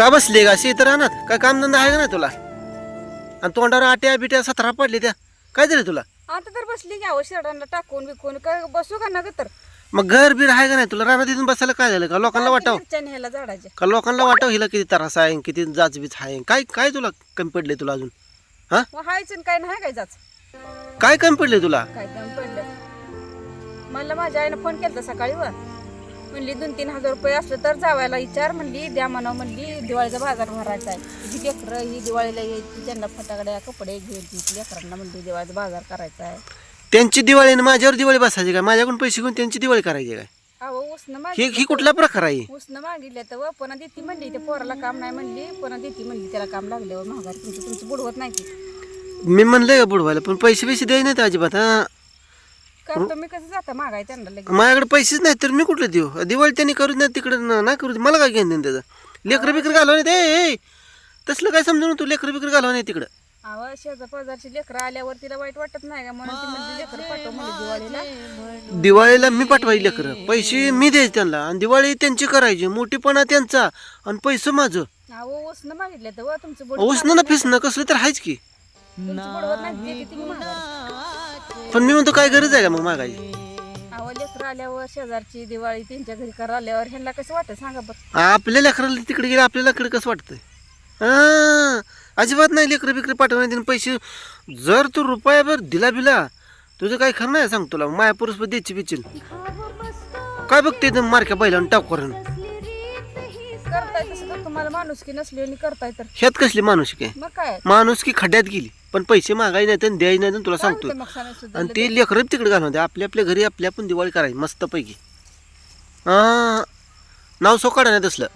का बसली का अशी इथं राहणार काय कामधंदा आहे का नाही तुला? आणि तोंडावर आट्या बिट्या सतरा पडले त्या. काय झालं तुला? आता तर बसली की अहो शेडांना टाकून बिकून काय बसू का ना ग तर? मग घर बीर आहे का नाही तुला? रानात इथून बसायला काय झालं? का लोकांना वाटाव? झाडाच्या का लोकांना वाटाव हिला किती त्रास आहे किती जाचबीच आहे? काय काय तुला कमी पडले तुला अजून? हा? मग हायच आणि काय नाही काय जाच? काय कमी पडले तुला? काय दम पडलं मला माझ्या आईनं फोन केला सकाळी व म्हणली दोन तीन हजार रुपये असलं तर जावायला विचार म्हणली द्या म्हणा म्हणली दिवाळीचा बाजार भरायचा आहे. लेकरं ही दिवाळीला यायची त्यांना फटाकड्या कपडे घ्यायची लेकरांना म्हणली दिवाळीचा बाजार करायचा आहे. त्यांची दिवाळी आणि माझ्यावर दिवाळी बसायची काय? माझ्याकडून पैसे घेऊन त्यांची दिवाळी करायची काय? अहो उसनं ही ही कुठला प्रकार आहे? उसनं मागितलं तर व पुन्हा देती म्हणली त्या पोराला काम नाही म्हणली. पुन्हा देती म्हणली त्याला काम लागल्यावर महागार तुमचं तुमचं बुडवत नाही मी म्हणलंय का बुडवायला? पण पैसे पैसे द्याय नाहीत अजिबात हा? का तुम्ही कसं जाता मागाय त्यांना लगेच. माझ्याकडे पैसेच नाही तर मी कुठले देऊ? दिवाळी त्यांनी करू नाही तिकडे न- नाही करू दे. मला काय घेणं देणं त्याचं? लेकरं बिकर घालव नाही ते. तसलं काय समजून तू लेकरं बिकर घालव नाही तिकडं? अहो शेजा पाजारची लेकरं आल्यावर तिला वाईट वाटत नाही का? म्हणून ती म्हणजे लेकरं पाठव म्हणजे दिवाळीला. दिवाळीला मी पाठवायची लेकरं. पैसे मी द्यायचे त्यांना. आणि दिवाळी त्यांची करायची. मोठीपणा त्यांचा. आणि पैसे माझं. अहो उसनं मागितलं तर व तुमचं बुड उष्ण ना फिसणं. कसलं तर आहेच की. तुमचं बुडवत नाही पण मी म्हणतो काय गरज आहे का मग मागायची? अहो लेकरं आल्यावर शेजारची दिवाळी त्यांच्या घरी करा आल्यावर ह्यांना कसं वाटत सांगा बरं. आपल्या लेकराला तिकडे गेलं आपल्या लेकडे कसं वाटतंय? हा अजिबात नाही लेकरं बिकरं पाठवण्यात पैसे जर तू रुपयाभर दिला बिला तुझं काय खरं नाही सांग तुला. माया पुरुष द्यायची बिचील काय बघते मारक्या बैलानं टाक करून करताय तसं तर तुम्हाला माणुसकी नसली आणि करताय तर. ह्यात कसली माणूस काय मग काय? माणूस की खड्ड्यात गेली. पण पैसे मागाय नाही तर द्यायचे नाही तुला सांगतो मग सणासुदीला आणि ते लेकरं तिकडे घालून द्या. आपल्या आपल्या घरी आपल्या पण दिवाळी करायची मस्तपैकी हा नाव सोकाडा नाही तसलं.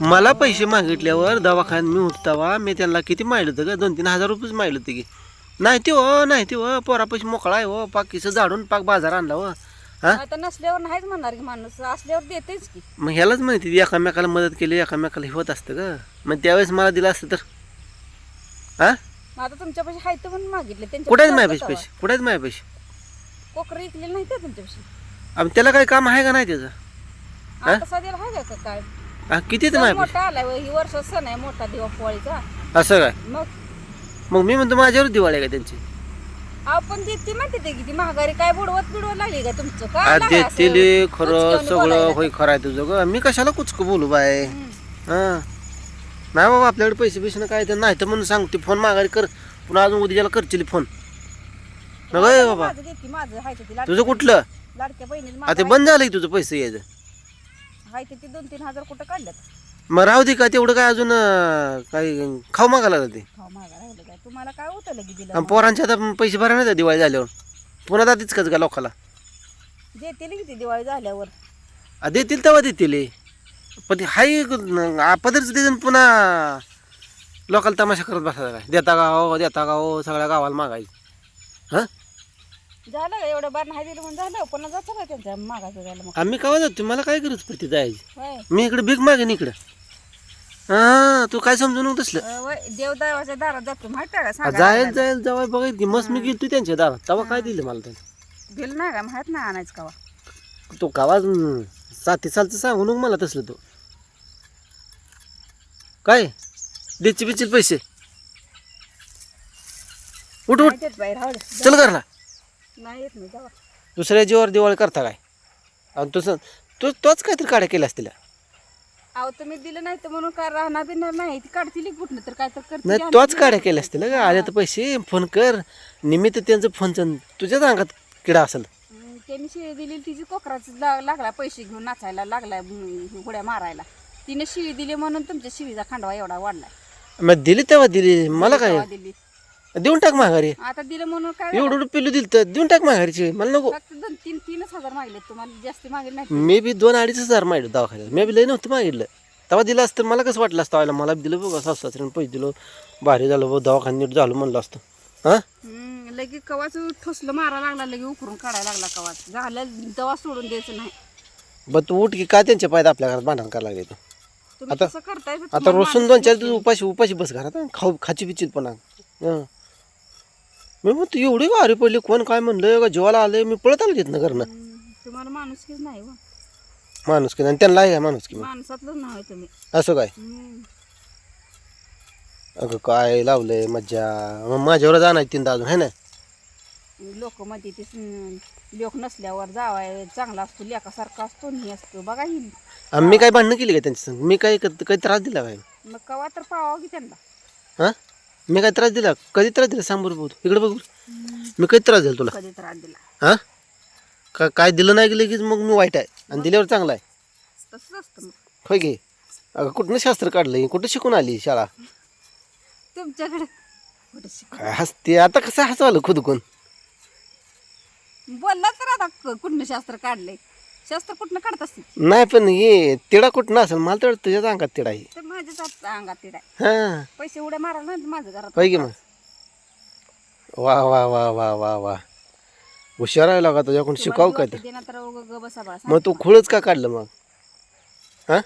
मला पैसे मागितल्यावर दवाखान्यात मी होतावा मी त्यांना किती माहिलं होतं का दोन तीन हजार रुपयेच माहिलं होतं की. नाही ते हो नाही ते हो पोरा पैसे मोकळा आहे हो पाक किसं झाडून पाक बाजार आणला हो. हा? आता नसल्यावर नाहीच म्हणणार की माणूस. असल्यावर देतेच की. मग ह्यालाच माहिती एकामेकाला मदत केली एकामेकाला हे होत असतं का मग त्यावेळेस मला दिलं असतं तर? हा? मग आता तुमच्या पैसे हाय तर म्हणून मागितले. त्यांच्या कुठे आहेत पैसे माझ्या पैसे पैसे? कुठे आहेत माझ्या पैसे. कोकरं इकलेलं नाही तर तुमच्या पैसे अब त्याला काही काम आहे का नाही त्याचं? आता सध्याला हाय का काय? हा, किती येतं सण माझ्या पैसे मोठा आलाय व, ही वर्ष सण आहे मोठा दिवाळीचा असं काय? मग? मग मी म्हणतो माझ्यावर दिवाळी आहे का त्यांची? आपण देते ते किती महागारी काय बुडवत बिडवत लागली का तुमचं? काय असं? देतील खरं सगळं बोलायला? होय खरं आहे तुझं ग. मी कशाला कुचक बोलू बाय. हा. नाही बाबा आपल्याकडे पैसे बिसे काय तर नाही तर म्हणून सांगते फोन माघारी कर. पुन्हा अजून उद्याला करशील फोन. नग बाबा. माझं देते माझं. हाय ते ती लाड- तुझं कुठलं? लाडक्या बहिणीला आता माझं बंद झालं की तुझं पैसे यायचं. हाय ते ती दोन तीन हजार कुठं काढल्यात? मग राहू दे का तेवढं काय अजून अं, काही खाऊ मागायला लागलं ते? हो राहिलं काय होतं लगी दिलं आणि पोरांचे आता पैसे भरा नाही दिवाळी झाल्यावर. पुन्हा जातीच का का लोकाला? देते किती दिवाळी झाल्यावर. आ, देतील तेव्हा देतील हे. पण ते हाय पदरच देतील पुन्हा लोकाला तमाशा करत बसायचा काय? देता का हो देता का हो सगळ्या गावाला मागायचं. हां? झालं का? एवढं बार नाही दिलं म्हणून झालं. पुन्हा जातं का त्यांच्या मागायचं झालं मग? आम्ही जातो? मला काय गरज पडते जायची? होय. मी इकडे भीक मागेन इकडं. हां तू काय समजू नको तसलं? अं, होय, देवदाराच्या दारात जातो माहिती आहे का? आ, सांगा जायला जायला जावाय बघायचं की मस्त मी गेलो त्यांच्या दारात. तेव्हा काय दिलं मला त्यांनी? बिल नाही का? माहीत नाही आणायचं का तो गावात साथी सालचं सांगू नको मला तसलं तो. काय? देची बिचील पैसे. उठ उठ. राहू दे. चल घरला. नाही येत नाही जावा दुसऱ्या जीवावर दिवाळी करता काय? आणि तुझं तू तोच काहीतरी काड्या केल्या असतील अहो तुम्ही दिलं नाही तर म्हणून काय राहणार नाही ती काढतील कुठनं तर काय तर करतील तोच काड्या केल्या असतील का आल्या तर पैसे. फोन कर. निमित्त त्यांचं फोनचं तुझ्याच अंगात किडा असेल. हम्म, त्यांनी शिळी दिली तिची कोकराच लागला पैसे घेऊन नाचायला लागलाय हम्म, उड्या मारायला. तिने शिळी दिली म्हणून तुमच्या शिळीचा खांडवा एवढा वाढलाय. मग दिली तेव्हा दिली? मला काय? दिली. देऊन टाक माघारी. आता दिलं म्हणून काय झालं? एवढं एवढं पिलू दिलं तर देऊन टाक माघारीची. मला नको. फक्त दोन तीन तीनच हजार मागले तुम्हाला. जास्त मागले नाही मी बी दोन अडीच हजार मागितलं दवाखान्यात. मी बी लय नव्हतं मागितलं. तेव्हा दिलं असतं. मला कसं वाटलं असतं? व्हायला मला बी दिलं बघा सासऱ्यानं पैसे दिलो. भारी झालं बघ दवाखान्यात नीट झालं म्हणलं असतं. हां? हम्म, लगे कवाच ठोसलं मारा लागला लगे उकरून काढायला लागला कवाच. झालं दवा सोडून द्यायचं नाही. बरं तू उठ की काय त्यांच्या पायात आपल्या घरात भांडण करायला लागले तू? तुम्ही आता- करताय? आता रोसून दोन चार दिवस उपाशी उपाशी बस घरात. हं. खाऊ खाची पिचित पण हं. मी मग तू एवढी गारी पडली कोण काय म्हणलं? का जेवायला आलं मी पळत आलो तिथनं घरनं. हम्म, तुम्हाला माणुसकीच नाही हो. माणूस की आणि त्यांना आहे का माणूस की नाही तुम्ही. असं काय? हम्म. अगं काय लावलंय मज्जा. मग माझ्यावर जाणार तीनदा अजून है ना? लोक मध्ये ते लोक नसल्यावर जावाय चांगला असतो लेकासारखा असतो आणि हे असतो. बघा ही. काय भांडणं केली का त्यांच्या संग मी काय काही त्रास दिला काय? मग कवा तर पाहावं की त्यांना. हां? मी काय त्रास दिला? कधी त्रास दिला? सांग बरं इकडे बघू. मी कधी त्रास दिला तुला? कधी त्रास दिला? हां? का काय दिलं नाही गेलं की मग मी वाईट आहे? आणि दिल्यावर चांगला आहे? तसंच असतं मग. होय की? अगं कुठनं शास्त्र काढलं कुठं शिकून आली शाळा? तुमच्याकडे. कुठे शिक- काय हसते? आता कसं हसवालं खुदकून? बोलला तर आता क- कुठनं शास्त्र काढलंय? शास्त्र कुठनं काढत असते नाही पण हे तिडा कुठं असेल? मला तर तुझ्याच अंगात तिडा आहे. तर माझ्याच आत- अंगात तिडा हां. पैसे उड्या मारायला नाही माझं घरात होय की मग? वा वा वा वा वा वा. हुशार आहे लागा तुझ्याकडून शिकाव काय तर देणार तर उगा ग बसा बाळा मग तू खुळच का काढलं मग? हां?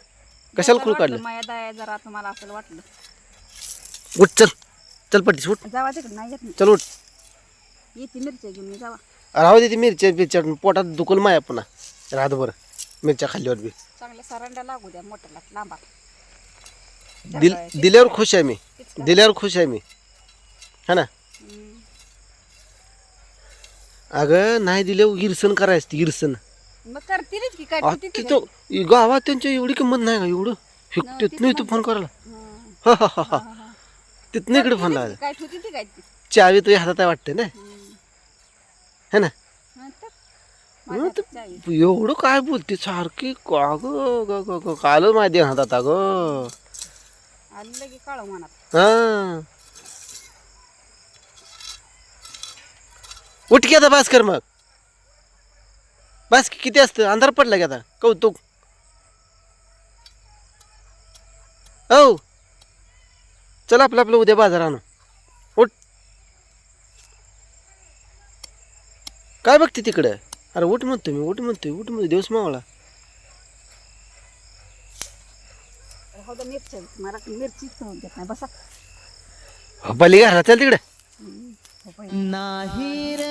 कशाला खुळ काढलं? माया दया जरा तुम्हाला असं वाटलं. उठ चल. चल पट्टीस उठ. जावा तिकडे नाही येत चल उठ. नाही येते मिरच्या घेऊन जावा. राहू दे ती मिरच्या बिरच्या पोटात दुखल माया पुन्हा. रातभर मिरच्या खाल्ल्यावर बी. चांगल्या सरांडा लागू द्या मोठ्याला लांबा. दिल दिल्यावर खुश आहे मी. दिल्यावर खुश आहे मी. हा ना. अगं नाही दिल्यावर इरसन करायचं ती इरसन मग करतीलच की काय आ, किती ती तिथं इ- गावात त्यांच्या एवढी किंमत नाही का एवढं. तिथनं इथं फोन करायला. हं. हा हा हा हा. हा, हा. तिथनं इकडे फोन करतीलच लावायला. की, काय ठेवती ती काय ती? चावी तुझ्या हातात आहे वाटतं ना. है ना हा तर. माझ्या हातात चावी. एवढं काय बोलते? सारखी का ग ग ग ग कालच माझ्या हातात अगं आलं की काळ मनात. हा. उठ की आता बास कर मग. बास किती असतं? अंधार पडला की आता. कौतुक. हो चल आपलं आपलं उद्या बाजार आणू. उठ. काय बघते तिकडं? अरे उठ म्हणतो मी उठ म्हणतोय उठ म्हणतो दिवस मावळा हो तर मिरच्या मला मिरची खाऊन देत नाही बसा बली घाला चल तिकडे. हो. नाही रे